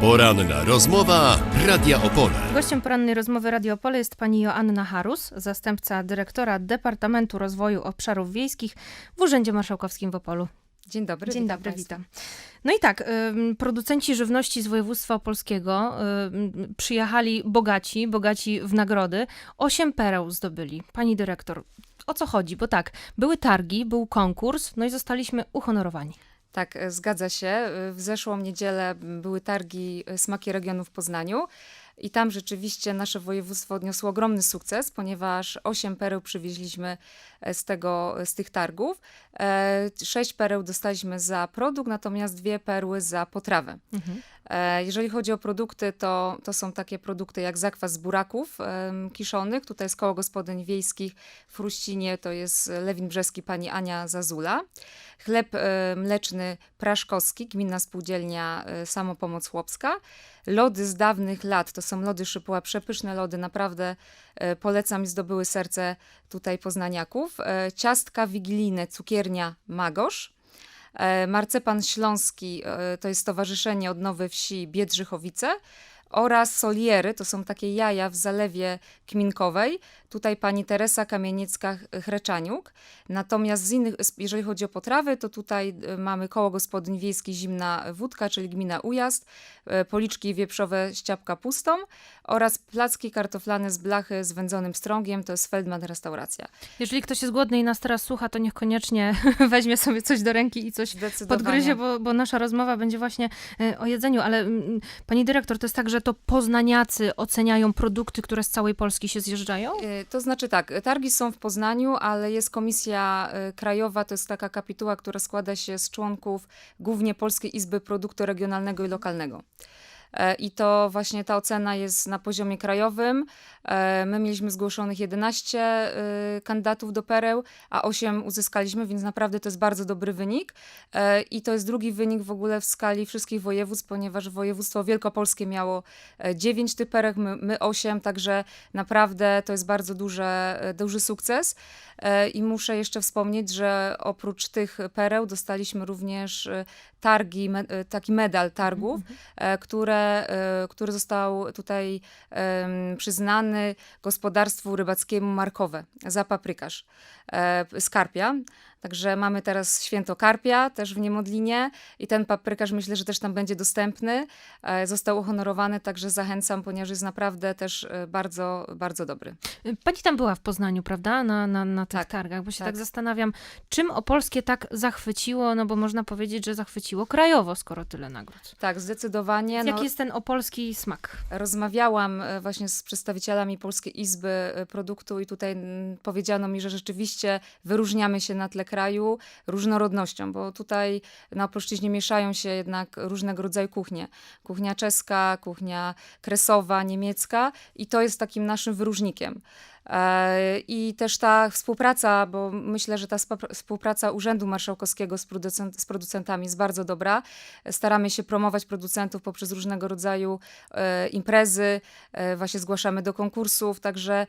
Poranna rozmowa Radia Opole. Gościem porannej rozmowy Radio Opole jest pani Joanna Harus, zastępca dyrektora Departamentu Rozwoju Obszarów Wiejskich w Urzędzie Marszałkowskim w Opolu. Dzień dobry. Dzień witam dobry, państwa. witam. No i tak, producenci żywności z województwa opolskiego ym, przyjechali bogaci, bogaci w nagrody. Osiem pereł zdobyli. Pani dyrektor, o co chodzi? Bo tak, były targi, był konkurs, no i zostaliśmy uhonorowani. Tak, e, zgadza się. E, W zeszłą niedzielę były targi e, Smaki Regionu w Poznaniu. I tam rzeczywiście nasze województwo odniosło ogromny sukces, ponieważ osiem pereł przywieźliśmy z, tego, z tych targów. E, Sześć pereł dostaliśmy za produkt, natomiast dwie perły za potrawę. E, Jeżeli chodzi o produkty, to, to są takie produkty jak zakwas z buraków kiszonych. Tutaj z koło gospodyń wiejskich w Chruścinie to jest Lewin Brzeski, pani Ania Zazula. Chleb e, mleczny Praszkowski, gminna spółdzielnia e, Samopomoc Chłopska. Lody z dawnych lat, to są lody Szypuła, przepyszne lody, naprawdę e, polecam i zdobyły serce tutaj poznaniaków. E, Ciastka wigilijne, cukiernia Magosz. E, Marcepan Śląski e, to jest Stowarzyszenie Odnowy Wsi Biedrzychowice oraz soliery, to są takie jaja w zalewie kminkowej. Tutaj pani Teresa Kamieniecka-Chreczaniuk. Natomiast z innych, jeżeli chodzi o potrawy, to tutaj e, mamy koło gospodyń wiejskich Zimna Wódka, czyli gmina Ujazd, e, policzki wieprzowe z ciapka pustą oraz placki kartoflane z blachy z wędzonym strągiem, to jest Feldman Restauracja. Jeżeli ktoś jest głodny i nas teraz słucha, to niech koniecznie weźmie sobie coś do ręki i coś podgryzie, bo, bo nasza rozmowa będzie właśnie e, o jedzeniu. Ale mm, pani dyrektor, to jest tak, że to poznaniacy oceniają produkty, które z całej Polski się zjeżdżają? Y, To znaczy tak, targi są w Poznaniu, ale jest komisja y, krajowa, to jest taka kapituła, która składa się z członków głównie Polskiej Izby Produktu Regionalnego i Lokalnego. E, I to właśnie ta ocena jest na poziomie krajowym. E, My mieliśmy zgłoszonych 11 y, kandydatów do pereł, a 8 uzyskaliśmy, więc naprawdę to jest bardzo dobry wynik. E, I to jest drugi wynik w ogóle w skali wszystkich województw, ponieważ województwo wielkopolskie miało 9 tych perek, my, my 8, także naprawdę to jest bardzo duże, duży sukces. I muszę jeszcze wspomnieć, że oprócz tych pereł dostaliśmy również targi, taki medal targów, e, które, e, który został tutaj przyznany gospodarstwu rybackiemu Markowe za paprykarz e, z karpia. Także mamy teraz święto karpia też w Niemodlinie i ten paprykarz myślę, że też tam będzie dostępny. E, Został uhonorowany, także zachęcam, ponieważ jest naprawdę też e, bardzo, bardzo dobry. Pani tam była w Poznaniu, prawda? Na, na, na tych Tak, targach, bo się tak. tak. zastanawiam, czym Opolskie tak zachwyciło, no bo można powiedzieć, że zachwyciło krajowo, skoro tyle nagród. Tak, zdecydowanie. No, Jaki jest ten opolski smak? Rozmawiałam e, właśnie z przedstawicielami Polskiej Izby e, Produktu i tutaj mm, powiedziano mi, że rzeczywiście wyróżniamy się na tle kraju różnorodnością, bo tutaj na Opolszczyźnie mieszają się jednak różnego rodzaju kuchnie. Kuchnia czeska, kuchnia kresowa, niemiecka i to jest takim naszym wyróżnikiem. E, I też ta współpraca, bo myślę, że ta współpraca Urzędu Marszałkowskiego z, producent, z producentami jest bardzo dobra. Staramy się promować producentów poprzez różnego rodzaju e, imprezy, e, właśnie zgłaszamy do konkursów, także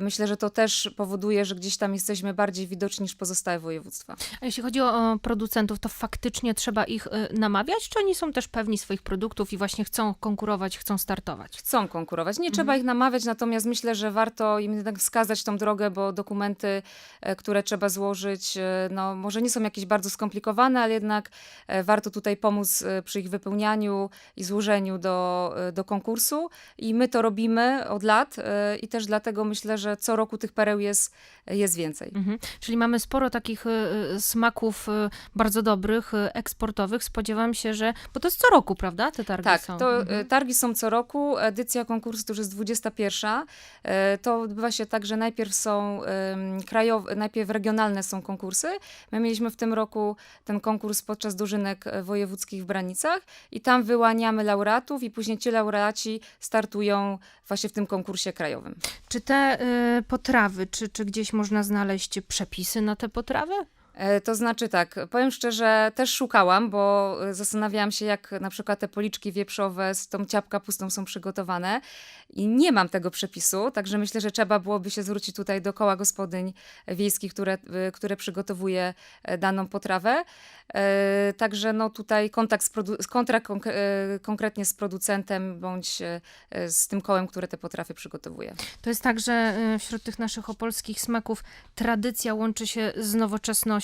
myślę, że to też powoduje, że gdzieś tam jesteśmy bardziej widoczni niż pozostałe województwa. A jeśli chodzi o, producentów, to faktycznie trzeba ich namawiać, czy oni są też pewni swoich produktów i właśnie chcą konkurować, chcą startować? Chcą konkurować. Nie trzeba ich namawiać, natomiast myślę, że warto im jednak wskazać tą drogę, bo dokumenty, e, które trzeba złożyć, e, no może nie są jakieś bardzo skomplikowane, ale jednak e, warto tutaj pomóc przy ich wypełnianiu i złożeniu do, do konkursu. I my to robimy od lat i też dlatego myślę, że co roku tych pereł jest, jest więcej. Mhm. Czyli mamy sporo takich smaków bardzo dobrych, eksportowych. Spodziewam się, że. Bo to jest co roku, prawda? Te targi Tak, są. to Mhm. targi są co roku. Edycja konkursu to już jest 21. E, To odbywa się tak, że najpierw są krajowe, najpierw regionalne są konkursy. My mieliśmy w tym roku ten konkurs podczas dożynek e, wojewódzkich w Branicach i tam wyłaniamy laureatów i później ci laureaci startują właśnie w tym konkursie krajowym. Czy te y, potrawy, czy, czy gdzieś można znaleźć przepisy na te potrawy? E, To znaczy tak, powiem szczerze, też szukałam, bo e, zastanawiałam się, jak na przykład te policzki wieprzowe z tą ciapka pustą są przygotowane i nie mam tego przepisu, także myślę, że trzeba byłoby się zwrócić tutaj do koła gospodyń wiejskich, które, e, które przygotowuje daną potrawę. Także no tutaj kontakt, z kontrakt konk- konkretnie z producentem bądź z tym kołem, które te potrawy przygotowuje. To jest tak, że wśród tych naszych opolskich smaków tradycja łączy się z nowoczesnością.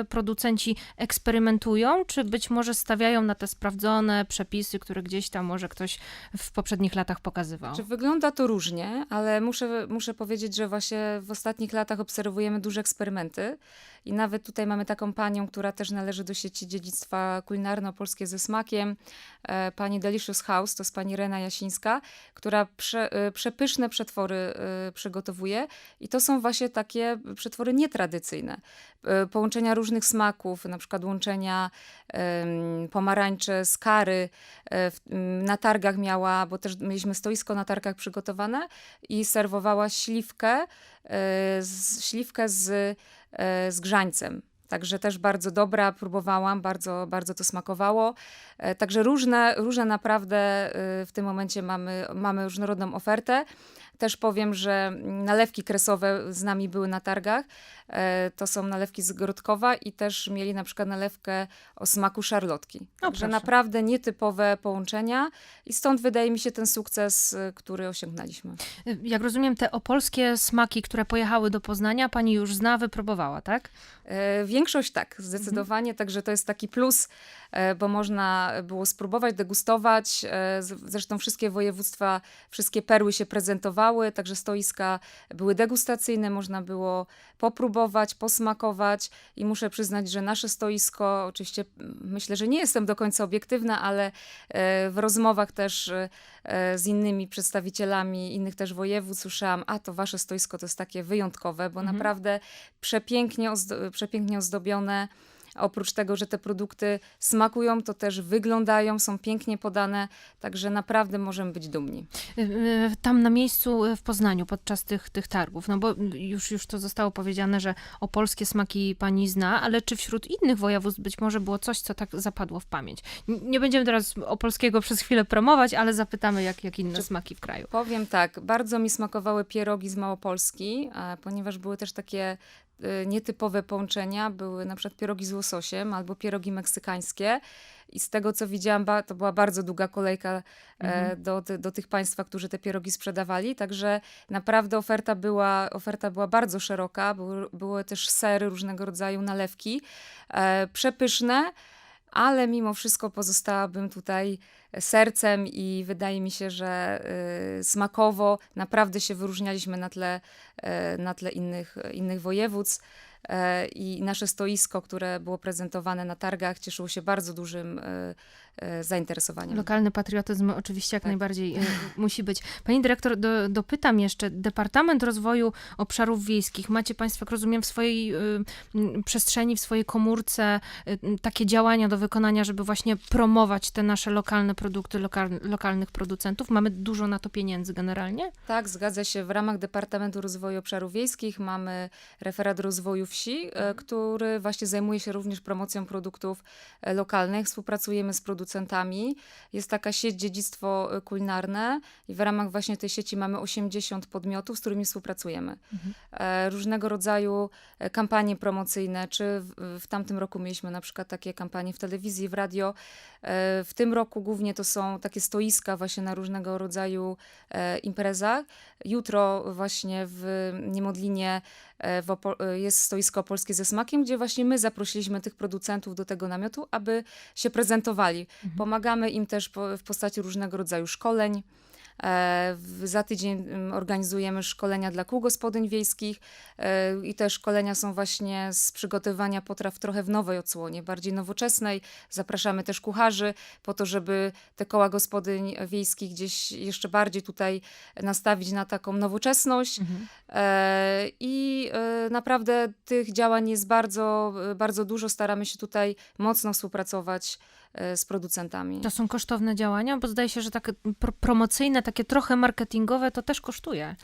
Y, Producenci eksperymentują, czy być może stawiają na te sprawdzone przepisy, które gdzieś tam może ktoś w poprzednich latach pokazywał? Czy wygląda to różnie, ale muszę, muszę powiedzieć, że właśnie w ostatnich latach obserwujemy duże eksperymenty. I nawet tutaj mamy taką panią, która też należy do sieci dziedzictwa kulinarno-polskie ze smakiem. E, pani Delicious House, to jest pani Rena Jasińska, która prze, e, przepyszne przetwory e, przygotowuje. I to są właśnie takie przetwory nietradycyjne. Połączenia różnych smaków, na przykład łączenia pomarańczy z kary. Na targach miała, bo też mieliśmy stoisko na targach przygotowane i serwowała śliwkę, z, śliwkę z, z grzańcem. Także też bardzo dobra, próbowałam, bardzo, bardzo to smakowało. E, Także różne, różne naprawdę e, w tym momencie mamy, mamy różnorodną ofertę. Też powiem, że nalewki kresowe z nami były na targach. E, To są nalewki z Grodkowa i też mieli na przykład nalewkę o smaku szarlotki. Także naprawdę nietypowe połączenia i stąd wydaje mi się ten sukces, y, który osiągnęliśmy. Y, Jak rozumiem, te opolskie smaki, które pojechały do Poznania, pani już zna, wypróbowała, tak? E, Większość tak, zdecydowanie, także to jest taki plus, e, bo można było spróbować, degustować. e, Zresztą wszystkie województwa, wszystkie perły się prezentowały, także stoiska były degustacyjne, można było popróbować, posmakować i muszę przyznać, że nasze stoisko, oczywiście m, myślę, że nie jestem do końca obiektywna, ale e, w rozmowach też e, z innymi przedstawicielami innych też województw słyszałam, a to wasze stoisko to jest takie wyjątkowe, bo Mhm. naprawdę przepięknie, ozdo- przepięknie ozdobione. Oprócz tego, że te produkty smakują, to też wyglądają, są pięknie podane, także naprawdę możemy być dumni. Y, y, Tam na miejscu y, w Poznaniu podczas tych, tych targów, no bo już, już to zostało powiedziane, że opolskie smaki pani zna, ale czy wśród innych województw być może było coś, co tak zapadło w pamięć? Nie będziemy teraz opolskiego przez chwilę promować, ale zapytamy, jak, jak inne Czy- smaki w kraju. Powiem tak, bardzo mi smakowały pierogi z Małopolski, e, ponieważ były też takie nietypowe połączenia. Były na przykład pierogi z łososiem albo pierogi meksykańskie. I z tego, co widziałam, to była bardzo długa kolejka e, do, ty- do tych państwa, którzy te pierogi sprzedawali. Także naprawdę oferta była, oferta była bardzo szeroka. Były, były też sery różnego rodzaju, nalewki. E, przepyszne, ale mimo wszystko pozostałabym tutaj sercem i wydaje mi się, że y, smakowo naprawdę się wyróżnialiśmy na tle, e, na tle innych, innych województw. E, I nasze stoisko, które było prezentowane na targach, cieszyło się bardzo dużym zainteresowaniem. Lokalny patriotyzm oczywiście jak Tak. najbardziej y, musi być. Pani dyrektor, do, dopytam jeszcze, Departament Rozwoju Obszarów Wiejskich, macie Państwo, jak rozumiem, w swojej y, przestrzeni, w swojej komórce y, takie działania do wykonania, żeby właśnie promować te nasze lokalne produkty lokal, lokalnych producentów? Mamy dużo na to pieniędzy generalnie? Tak, zgadza się. W ramach Departamentu Rozwoju Obszarów Wiejskich mamy referat rozwoju wsi, e, który właśnie zajmuje się również promocją produktów e, lokalnych. Współpracujemy z producentami. Jest taka sieć dziedzictwo e, kulinarne i w ramach właśnie tej sieci mamy 80 podmiotów, z którymi współpracujemy. E, Różnego rodzaju e, kampanie promocyjne, czy w, w tamtym roku mieliśmy na przykład takie kampanie w telewizji, w radio. E, W tym roku głównie to są takie stoiska właśnie na różnego rodzaju imprezach. Jutro właśnie w Niemodlinie jest stoisko polskie ze smakiem, gdzie właśnie my zaprosiliśmy tych producentów do tego namiotu, aby się prezentowali. Pomagamy im też w postaci różnego rodzaju szkoleń. E, Za tydzień mm, organizujemy szkolenia dla kół gospodyń wiejskich e, i te szkolenia są właśnie z przygotowywania potraw trochę w nowej odsłonie, bardziej nowoczesnej. Zapraszamy też kucharzy po to, żeby te koła gospodyń wiejskich gdzieś jeszcze bardziej tutaj nastawić na taką nowoczesność. E, I naprawdę tych działań jest bardzo, bardzo dużo. Staramy się tutaj mocno współpracować z producentami. To są kosztowne działania, bo zdaje się, że takie pro, promocyjne, takie trochę marketingowe, to też kosztuje.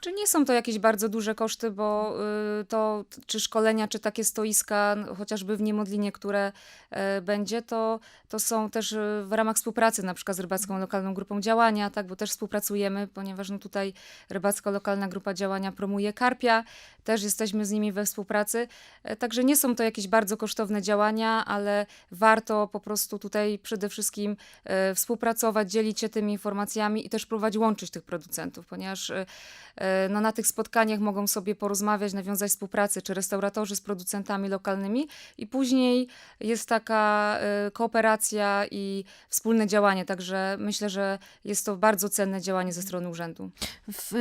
Czy nie są to jakieś bardzo duże koszty, bo y, to czy szkolenia, czy takie stoiska, chociażby w Niemodlinie, które e, będzie, to, to są też y, w ramach współpracy na przykład z Rybacką Lokalną Grupą Działania, tak, bo też współpracujemy, ponieważ no, tutaj Rybacka Lokalna Grupa Działania promuje karpia, też jesteśmy z nimi we współpracy, E, także nie są to jakieś bardzo kosztowne działania, ale warto po prostu tutaj przede wszystkim e, współpracować, dzielić się tymi informacjami i też próbować łączyć tych producentów, ponieważ e, no, na tych spotkaniach mogą sobie porozmawiać, nawiązać współpracę, czy restauratorzy z producentami lokalnymi i później jest taka kooperacja i wspólne działanie, także myślę, że jest to bardzo cenne działanie ze strony urzędu.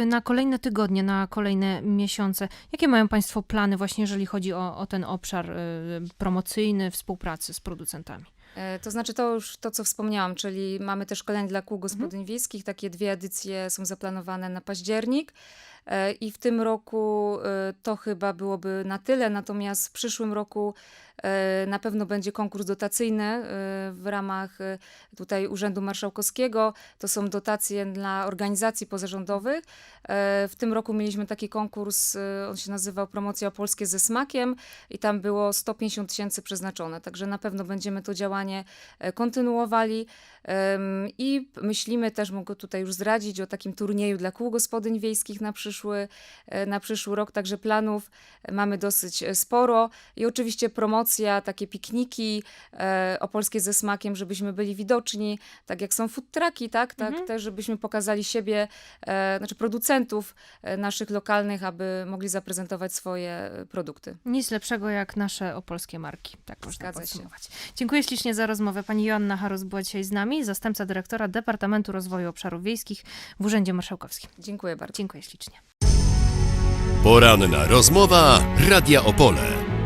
Na kolejne tygodnie, na kolejne miesiące, jakie mają Państwo plany właśnie, jeżeli chodzi o, o ten obszar y, promocyjny, współpracy z producentami? E, To znaczy to już to, co wspomniałam, czyli mamy też szkolenie dla kół gospodyń wiejskich. Takie dwie edycje są zaplanowane na październik. E, I w tym roku e, to chyba byłoby na tyle, natomiast w przyszłym roku e, na pewno będzie konkurs dotacyjny w ramach tutaj Urzędu Marszałkowskiego. To są dotacje dla organizacji pozarządowych. W tym roku mieliśmy taki konkurs, on się nazywał Promocja Opolskie ze smakiem i tam było 150 tysięcy przeznaczone, także na pewno będziemy to działanie kontynuowali i myślimy też, mogę tutaj już zdradzić, o takim turnieju dla kół gospodyń wiejskich na przyszły, e, na przyszły rok, także planów e, mamy dosyć e, sporo i oczywiście promocja, takie pikniki opolskie ze smakiem, żebyśmy byli widoczni, tak jak są food trucki, tak, tak też żebyśmy pokazali siebie, znaczy producentów naszych lokalnych, aby mogli zaprezentować swoje produkty. Nic lepszego jak nasze opolskie marki, tak można Zgadza się. podsumować. Dziękuję ślicznie za rozmowę. Pani Joanna Harus była dzisiaj z nami, zastępca dyrektora Departamentu Rozwoju Obszarów Wiejskich w Urzędzie Marszałkowskim. Dziękuję bardzo. Dziękuję ślicznie. Poranna rozmowa Radia Opole.